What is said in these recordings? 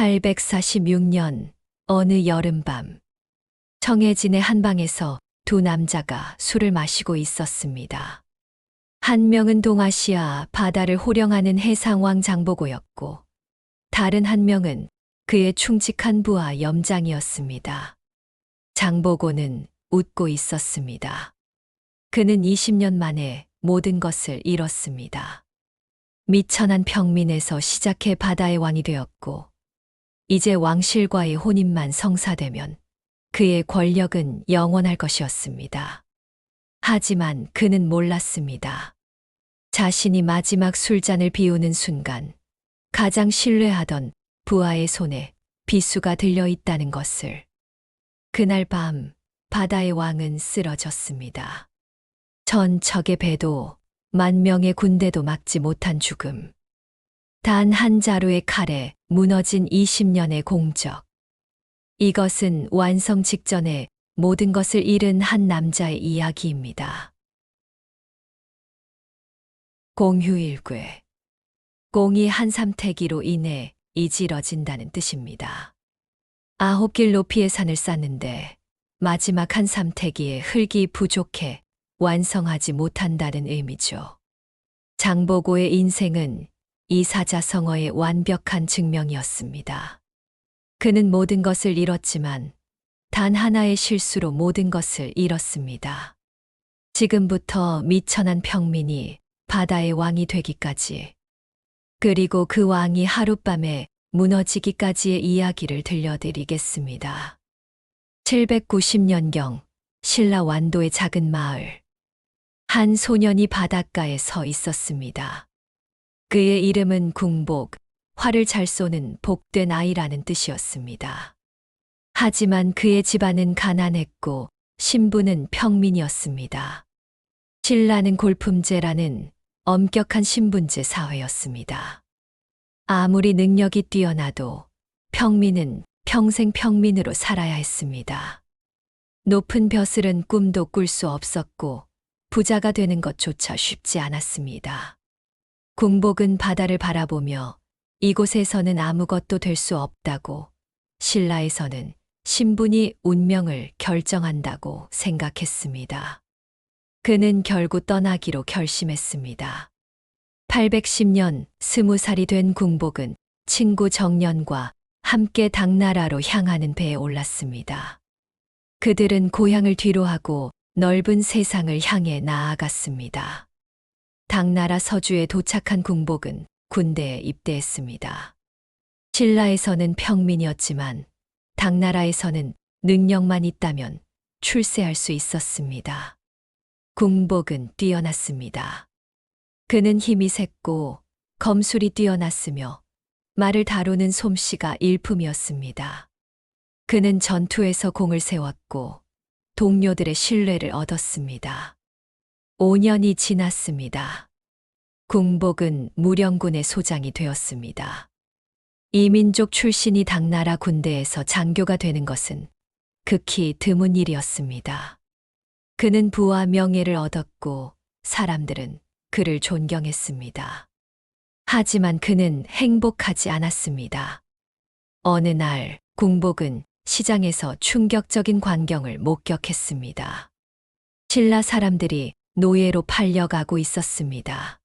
846년 어느 여름밤 청해진의 한 방에서 두 남자가 술을 마시고 있었습니다. 한 명은 동아시아 바다를 호령하는 해상왕 장보고였고 다른 한 명은 그의 충직한 부하 염장이었습니다. 장보고는 웃고 있었습니다. 그는 20년 만에 모든 것을 잃었습니다. 미천한 평민에서 시작해 바다의 왕이 되었고 이제 왕실과의 혼인만 성사되면 그의 권력은 영원할 것이었습니다. 하지만 그는 몰랐습니다. 자신이 마지막 술잔을 비우는 순간 가장 신뢰하던 부하의 손에 비수가 들려 있다는 것을. 그날 밤 바다의 왕은 쓰러졌습니다. 전 적의 배도 만 명의 군대도 막지 못한 죽음. 단 한 자루의 칼에 무너진 20년의 공적. 이것은 완성 직전에 모든 것을 잃은 한 남자의 이야기입니다. 공휴일괴. 공이 한 삼태기로 인해 이지러진다는 뜻입니다. 아홉 길 높이의 산을 쌓는데 마지막 한 삼태기에 흙이 부족해 완성하지 못한다는 의미죠. 장보고의 인생은 이 사자성어의 완벽한 증명이었습니다. 그는 모든 것을 잃었지만 단 하나의 실수로 모든 것을 잃었습니다. 지금부터 미천한 평민이 바다의 왕이 되기까지 그리고 그 왕이 하룻밤에 무너지기까지의 이야기를 들려드리겠습니다. 790년경 신라 완도의 작은 마을 한 소년이 바닷가에 서 있었습니다. 그의 이름은 궁복, 활을 잘 쏘는 복된 아이라는 뜻이었습니다. 하지만 그의 집안은 가난했고 신부는 평민이었습니다. 신라는 골품제라는 엄격한 신분제 사회였습니다. 아무리 능력이 뛰어나도 평민은 평생 평민으로 살아야 했습니다. 높은 벼슬은 꿈도 꿀 수 없었고 부자가 되는 것조차 쉽지 않았습니다. 궁복은 바다를 바라보며 이곳에서는 아무것도 될 수 없다고 신라에서는 신분이 운명을 결정한다고 생각했습니다. 그는 결국 떠나기로 결심했습니다. 810년 스무 살이 된 궁복은 친구 정년과 함께 당나라로 향하는 배에 올랐습니다. 그들은 고향을 뒤로하고 넓은 세상을 향해 나아갔습니다. 당나라 서주에 도착한 궁복은 군대에 입대했습니다. 신라에서는 평민이었지만 당나라에서는 능력만 있다면 출세할 수 있었습니다. 궁복은 뛰어났습니다. 그는 힘이 셌고 검술이 뛰어났으며 말을 다루는 솜씨가 일품이었습니다. 그는 전투에서 공을 세웠고 동료들의 신뢰를 얻었습니다. 5년이 지났습니다. 궁복은 무령군의 소장이 되었습니다. 이민족 출신이 당나라 군대에서 장교가 되는 것은 극히 드문 일이었습니다. 그는 부와 명예를 얻었고 사람들은 그를 존경했습니다. 하지만 그는 행복하지 않았습니다. 어느 날 궁복은 시장에서 충격적인 광경을 목격했습니다. 신라 사람들이 노예로 팔려가고 있었습니다.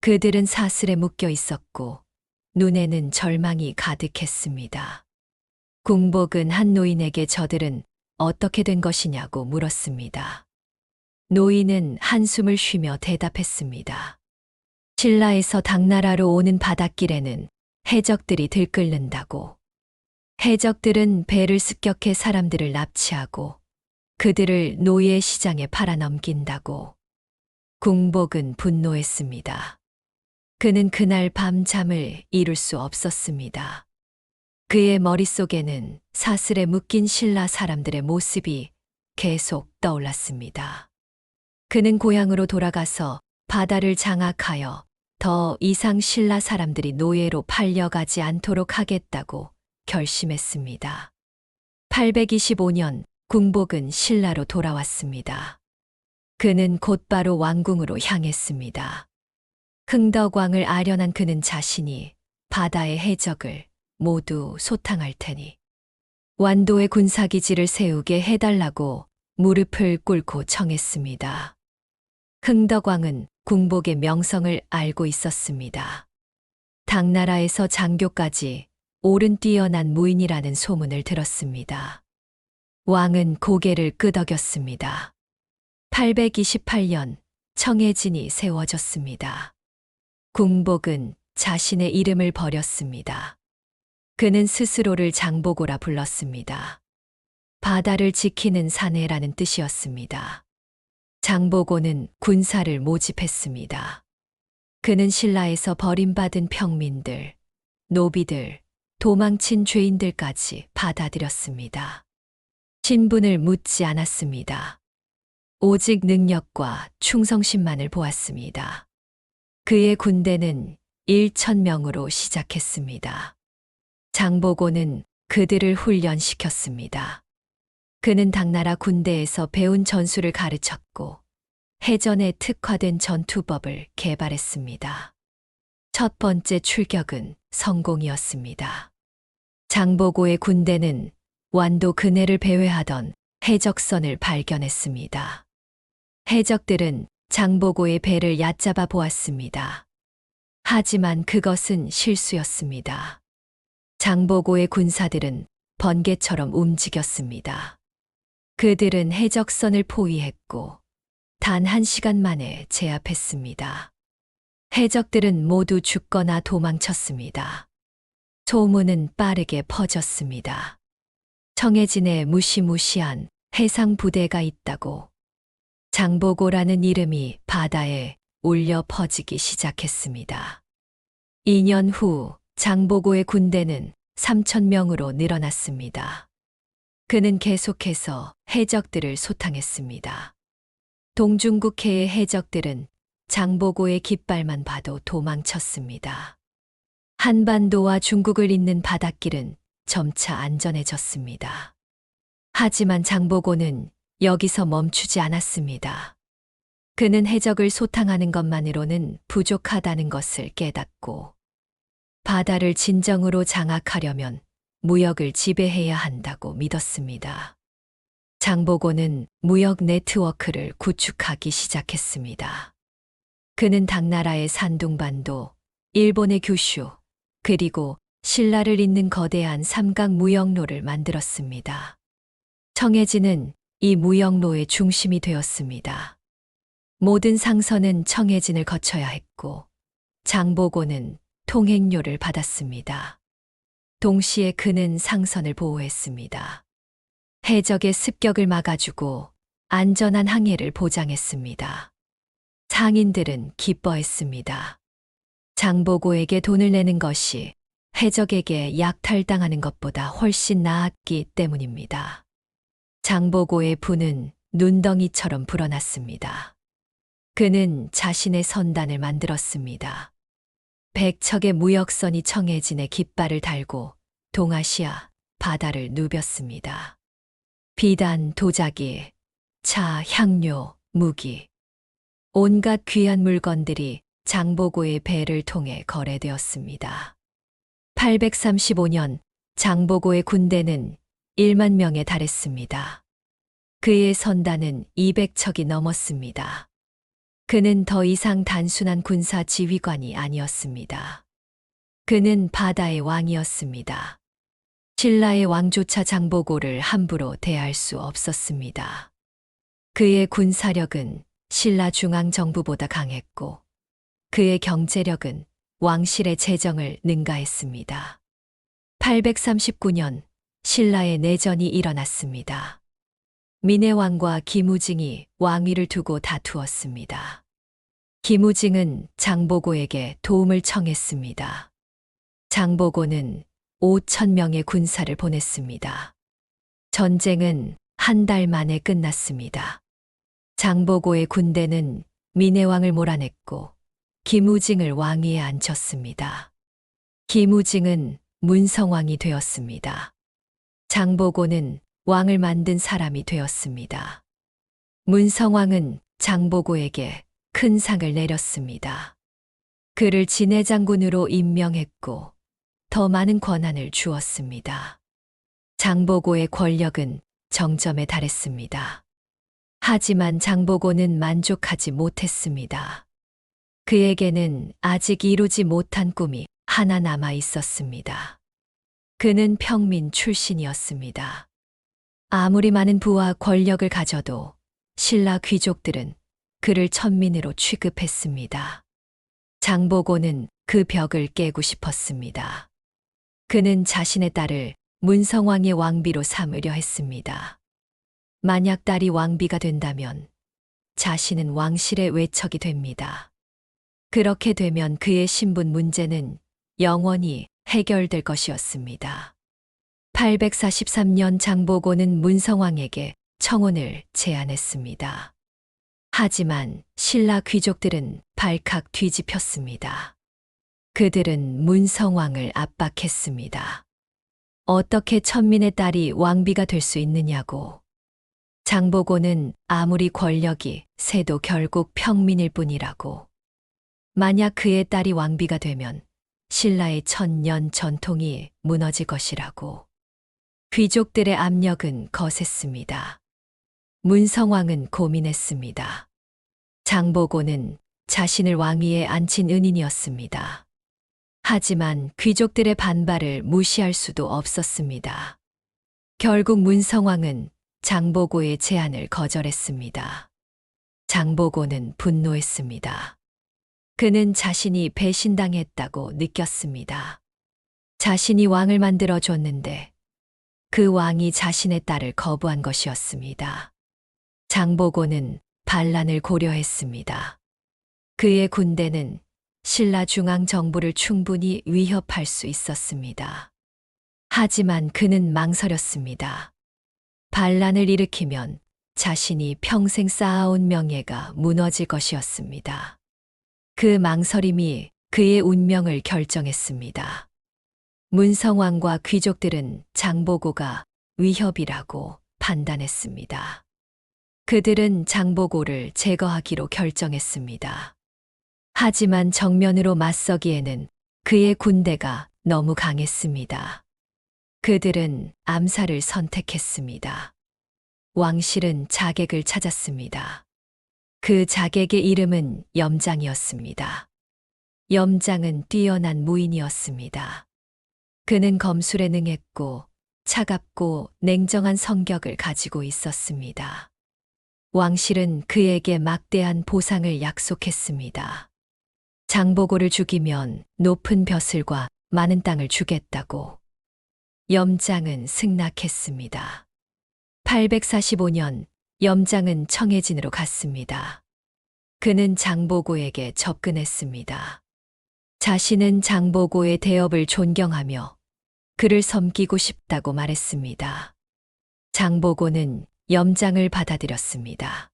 그들은 사슬에 묶여 있었고 눈에는 절망이 가득했습니다. 궁복은 한 노인에게 저들은 어떻게 된 것이냐고 물었습니다. 노인은 한숨을 쉬며 대답했습니다. 신라에서 당나라로 오는 바닷길에는 해적들이 들끓는다고. 해적들은 배를 습격해 사람들을 납치하고 그들을 노예 시장에 팔아넘긴다고. 궁복은 분노했습니다. 그는 그날 밤 잠을 이룰 수 없었습니다. 그의 머릿속에는 사슬에 묶인 신라 사람들의 모습이 계속 떠올랐습니다. 그는 고향으로 돌아가서 바다를 장악하여 더 이상 신라 사람들이 노예로 팔려가지 않도록 하겠다고 결심했습니다. 825년 궁복은 신라로 돌아왔습니다. 그는 곧바로 왕궁으로 향했습니다. 흥덕왕을 아련한 그는 자신이 바다의 해적을 모두 소탕할 테니 완도의 군사기지를 세우게 해달라고 무릎을 꿇고 청했습니다. 흥덕왕은 궁복의 명성을 알고 있었습니다. 당나라에서 장교까지 옳은 뛰어난 무인이라는 소문을 들었습니다. 왕은 고개를 끄덕였습니다. 828년 청해진이 세워졌습니다. 궁복은 자신의 이름을 버렸습니다. 그는 스스로를 장보고라 불렀습니다. 바다를 지키는 사내라는 뜻이었습니다. 장보고는 군사를 모집했습니다. 그는 신라에서 버림받은 평민들, 노비들, 도망친 죄인들까지 받아들였습니다. 신분을 묻지 않았습니다. 오직 능력과 충성심만을 보았습니다. 그의 군대는 1천명으로 시작했습니다. 장보고는 그들을 훈련시켰습니다. 그는 당나라 군대에서 배운 전술을 가르쳤고 해전에 특화된 전투법을 개발했습니다. 첫 번째 출격은 성공이었습니다. 장보고의 군대는 완도 근해를 배회하던 해적선을 발견했습니다. 해적들은 장보고의 배를 얕잡아 보았습니다. 하지만 그것은 실수였습니다. 장보고의 군사들은 번개처럼 움직였습니다. 그들은 해적선을 포위했고 단 한 시간 만에 제압했습니다. 해적들은 모두 죽거나 도망쳤습니다. 소문은 빠르게 퍼졌습니다. 청해진에 무시무시한 해상 부대가 있다고 장보고라는 이름이 바다에 울려 퍼지기 시작했습니다. 2년 후 장보고의 군대는 3천명으로 늘어났습니다. 그는 계속해서 해적들을 소탕했습니다. 동중국해의 해적들은 장보고의 깃발만 봐도 도망쳤습니다. 한반도와 중국을 잇는 바닷길은 점차 안전해졌습니다. 하지만 장보고는 여기서 멈추지 않았습니다. 그는 해적을 소탕하는 것만으로는 부족하다는 것을 깨닫고 바다를 진정으로 장악하려면 무역을 지배해야 한다고 믿었습니다. 장보고는 무역 네트워크를 구축하기 시작했습니다. 그는 당나라의 산둥반도, 일본의 규슈, 그리고 신라를 잇는 거대한 삼각 무역로를 만들었습니다. 청해진은 이 무역로의 중심이 되었습니다. 모든 상선은 청해진을 거쳐야 했고, 장보고는 통행료를 받았습니다. 동시에 그는 상선을 보호했습니다. 해적의 습격을 막아주고 안전한 항해를 보장했습니다. 상인들은 기뻐했습니다. 장보고에게 돈을 내는 것이 해적에게 약탈당하는 것보다 훨씬 나았기 때문입니다. 장보고의 분은 눈덩이처럼 불어났습니다. 그는 자신의 선단을 만들었습니다. 백척의 무역선이 청해진에 깃발을 달고 동아시아 바다를 누볐습니다. 비단, 도자기, 차, 향료, 무기, 온갖 귀한 물건들이 장보고의 배를 통해 거래되었습니다. 835년 장보고의 군대는 1만 명에 달했습니다. 그의 선단은 200척이 넘었습니다. 그는 더 이상 단순한 군사 지휘관이 아니었습니다. 그는 바다의 왕이었습니다. 신라의 왕조차 장보고를 함부로 대할 수 없었습니다. 그의 군사력은 신라 중앙정부보다 강했고 그의 경제력은 왕실의 재정을 능가했습니다. 839년 신라의 내전이 일어났습니다. 민해왕과 김우징이 왕위를 두고 다투었습니다. 김우징은 장보고에게 도움을 청했습니다. 장보고는 5천 명의 군사를 보냈습니다. 전쟁은 한 달 만에 끝났습니다. 장보고의 군대는 민해왕을 몰아냈고 김우징을 왕위에 앉혔습니다. 김우징은 문성왕이 되었습니다. 장보고는 왕을 만든 사람이 되었습니다. 문성왕은 장보고에게 큰 상을 내렸습니다. 그를 진해장군으로 임명했고 더 많은 권한을 주었습니다. 장보고의 권력은 정점에 달했습니다. 하지만 장보고는 만족하지 못했습니다. 그에게는 아직 이루지 못한 꿈이 하나 남아 있었습니다. 그는 평민 출신이었습니다. 아무리 많은 부와 권력을 가져도 신라 귀족들은 그를 천민으로 취급했습니다. 장보고는 그 벽을 깨고 싶었습니다. 그는 자신의 딸을 문성왕의 왕비로 삼으려 했습니다. 만약 딸이 왕비가 된다면 자신은 왕실의 외척이 됩니다. 그렇게 되면 그의 신분 문제는 영원히 해결될 것이었습니다. 843년 장보고는 문성왕에게 청혼을 제안했습니다. 하지만 신라 귀족들은 발칵 뒤집혔습니다. 그들은 문성왕을 압박했습니다. 어떻게 천민의 딸이 왕비가 될 수 있느냐고. 장보고는 아무리 권력이 세도 결국 평민일 뿐이라고. 만약 그의 딸이 왕비가 되면 신라의 천년 전통이 무너질 것이라고. 귀족들의 압력은 거셌습니다. 문성왕은 고민했습니다. 장보고는 자신을 왕위에 앉힌 은인이었습니다. 하지만 귀족들의 반발을 무시할 수도 없었습니다. 결국 문성왕은 장보고의 제안을 거절했습니다. 장보고는 분노했습니다. 그는 자신이 배신당했다고 느꼈습니다. 자신이 왕을 만들어 줬는데 그 왕이 자신의 딸을 거부한 것이었습니다. 장보고는 반란을 고려했습니다. 그의 군대는 신라 중앙 정부를 충분히 위협할 수 있었습니다. 하지만 그는 망설였습니다. 반란을 일으키면 자신이 평생 쌓아온 명예가 무너질 것이었습니다. 그 망설임이 그의 운명을 결정했습니다. 문성왕과 귀족들은 장보고가 위협이라고 판단했습니다. 그들은 장보고를 제거하기로 결정했습니다. 하지만 정면으로 맞서기에는 그의 군대가 너무 강했습니다. 그들은 암살을 선택했습니다. 왕실은 자객을 찾았습니다. 그 자객의 이름은 염장이었습니다. 염장은 뛰어난 무인이었습니다. 그는 검술에 능했고 차갑고 냉정한 성격을 가지고 있었습니다. 왕실은 그에게 막대한 보상을 약속했습니다. 장보고를 죽이면 높은 벼슬과 많은 땅을 주겠다고. 염장은 승낙했습니다. 845년 염장은 청해진으로 갔습니다. 그는 장보고에게 접근했습니다. 자신은 장보고의 대업을 존경하며 그를 섬기고 싶다고 말했습니다. 장보고는 염장을 받아들였습니다.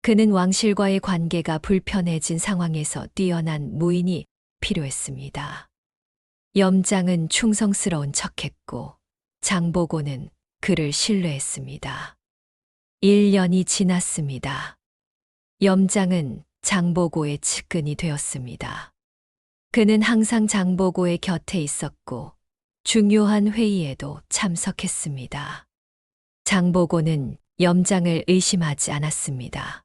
그는 왕실과의 관계가 불편해진 상황에서 뛰어난 무인이 필요했습니다. 염장은 충성스러운 척했고 장보고는 그를 신뢰했습니다. 1년이 지났습니다. 염장은 장보고의 측근이 되었습니다. 그는 항상 장보고의 곁에 있었고 중요한 회의에도 참석했습니다. 장보고는 염장을 의심하지 않았습니다.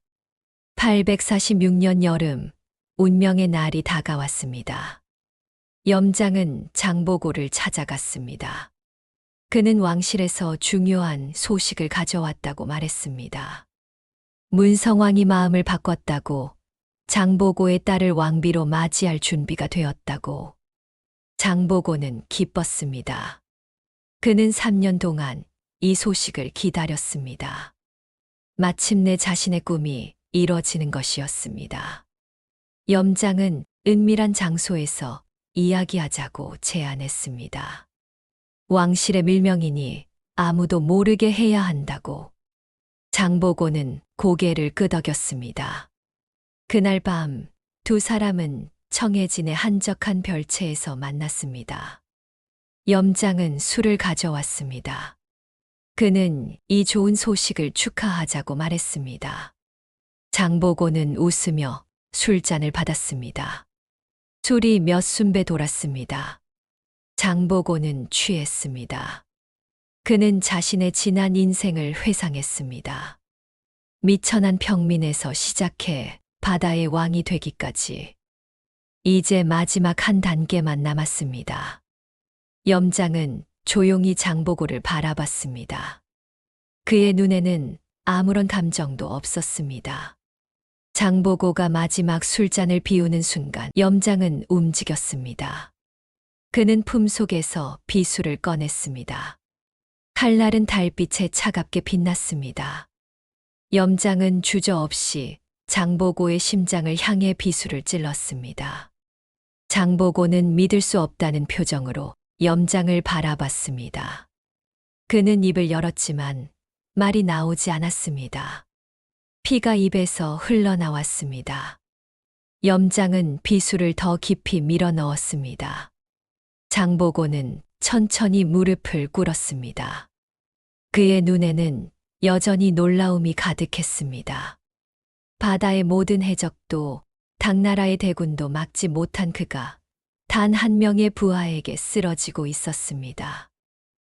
846년 여름, 운명의 날이 다가왔습니다. 염장은 장보고를 찾아갔습니다. 그는 왕실에서 중요한 소식을 가져왔다고 말했습니다. 문성왕이 마음을 바꿨다고 장보고의 딸을 왕비로 맞이할 준비가 되었다고. 장보고는 기뻤습니다. 그는 3년 동안 이 소식을 기다렸습니다. 마침내 자신의 꿈이 이뤄지는 것이었습니다. 염장은 은밀한 장소에서 이야기하자고 제안했습니다. 왕실의 밀명이니 아무도 모르게 해야 한다고. 장보고는 고개를 끄덕였습니다. 그날 밤 두 사람은 청해진의 한적한 별채에서 만났습니다. 염장은 술을 가져왔습니다. 그는 이 좋은 소식을 축하하자고 말했습니다. 장보고는 웃으며 술잔을 받았습니다. 술이 몇 순배 돌았습니다. 장보고는 취했습니다. 그는 자신의 지난 인생을 회상했습니다. 미천한 평민에서 시작해 바다의 왕이 되기까지 이제 마지막 한 단계만 남았습니다. 염장은 조용히 장보고를 바라봤습니다. 그의 눈에는 아무런 감정도 없었습니다. 장보고가 마지막 술잔을 비우는 순간 염장은 움직였습니다. 그는 품속에서 비수를 꺼냈습니다. 칼날은 달빛에 차갑게 빛났습니다. 염장은 주저없이 장보고의 심장을 향해 비수를 찔렀습니다. 장보고는 믿을 수 없다는 표정으로 염장을 바라봤습니다. 그는 입을 열었지만 말이 나오지 않았습니다. 피가 입에서 흘러나왔습니다. 염장은 비수를 더 깊이 밀어 넣었습니다. 장보고는 천천히 무릎을 꿇었습니다. 그의 눈에는 여전히 놀라움이 가득했습니다. 바다의 모든 해적도 당나라의 대군도 막지 못한 그가 단 한 명의 부하에게 쓰러지고 있었습니다.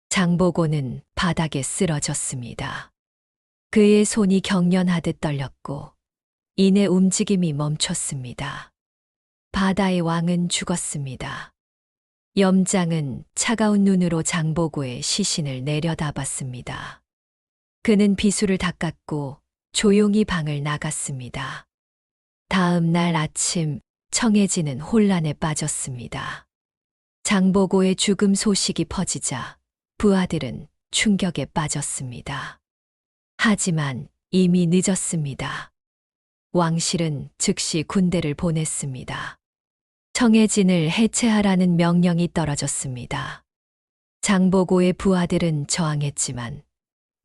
장보고는 바닥에 쓰러졌습니다. 그의 손이 경련하듯 떨렸고 이내 움직임이 멈췄습니다. 바다의 왕은 죽었습니다. 염장은 차가운 눈으로 장보고의 시신을 내려다봤습니다. 그는 비수를 닦았고 조용히 방을 나갔습니다. 다음 날 아침 청해지는 혼란에 빠졌습니다. 장보고의 죽음 소식이 퍼지자 부하들은 충격에 빠졌습니다. 하지만 이미 늦었습니다. 왕실은 즉시 군대를 보냈습니다. 청해진을 해체하라는 명령이 떨어졌습니다. 장보고의 부하들은 저항했지만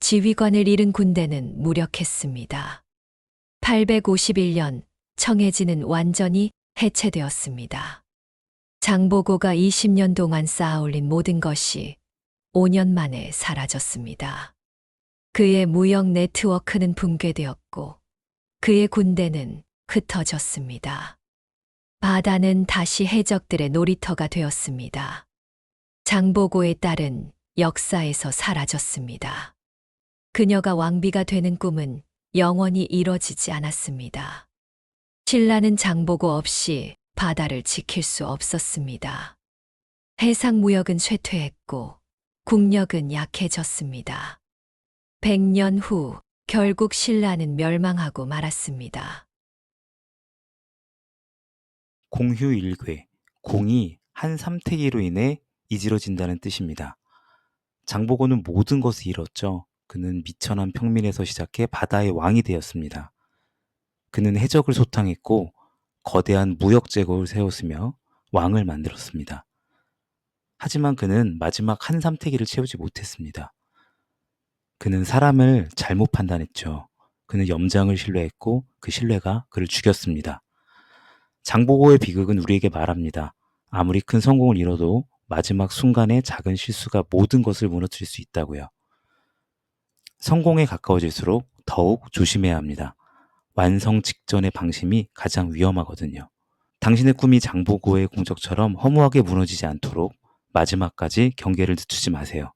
지휘관을 잃은 군대는 무력했습니다. 851년 청해진은 완전히 해체되었습니다. 장보고가 20년 동안 쌓아올린 모든 것이 5년 만에 사라졌습니다. 그의 무역 네트워크는 붕괴되었고 그의 군대는 흩어졌습니다. 바다는 다시 해적들의 놀이터가 되었습니다. 장보고의 딸은 역사에서 사라졌습니다. 그녀가 왕비가 되는 꿈은 영원히 이뤄지지 않았습니다. 신라는 장보고 없이 바다를 지킬 수 없었습니다. 해상 무역은 쇠퇴했고 국력은 약해졌습니다. 100년 후 결국 신라는 멸망하고 말았습니다. 공휴일괴, 공이 한 삼태기로 인해 이지러진다는 뜻입니다. 장보고는 모든 것을 잃었죠. 그는 미천한 평민에서 시작해 바다의 왕이 되었습니다. 그는 해적을 소탕했고 거대한 무역 제국을 세웠으며 왕을 만들었습니다. 하지만 그는 마지막 한 삼태기를 채우지 못했습니다. 그는 사람을 잘못 판단했죠. 그는 염장을 신뢰했고 그 신뢰가 그를 죽였습니다. 장보고의 비극은 우리에게 말합니다. 아무리 큰 성공을 이뤄도 마지막 순간에 작은 실수가 모든 것을 무너뜨릴 수 있다고요. 성공에 가까워질수록 더욱 조심해야 합니다. 완성 직전의 방심이 가장 위험하거든요. 당신의 꿈이 장보고의 공적처럼 허무하게 무너지지 않도록 마지막까지 경계를 늦추지 마세요.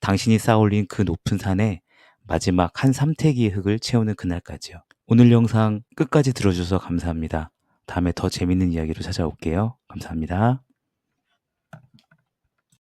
당신이 쌓아올린 그 높은 산에 마지막 한 삼태기의 흙을 채우는 그날까지요. 오늘 영상 끝까지 들어주셔서 감사합니다. 다음에 더 재밌는 이야기로 찾아올게요. 감사합니다.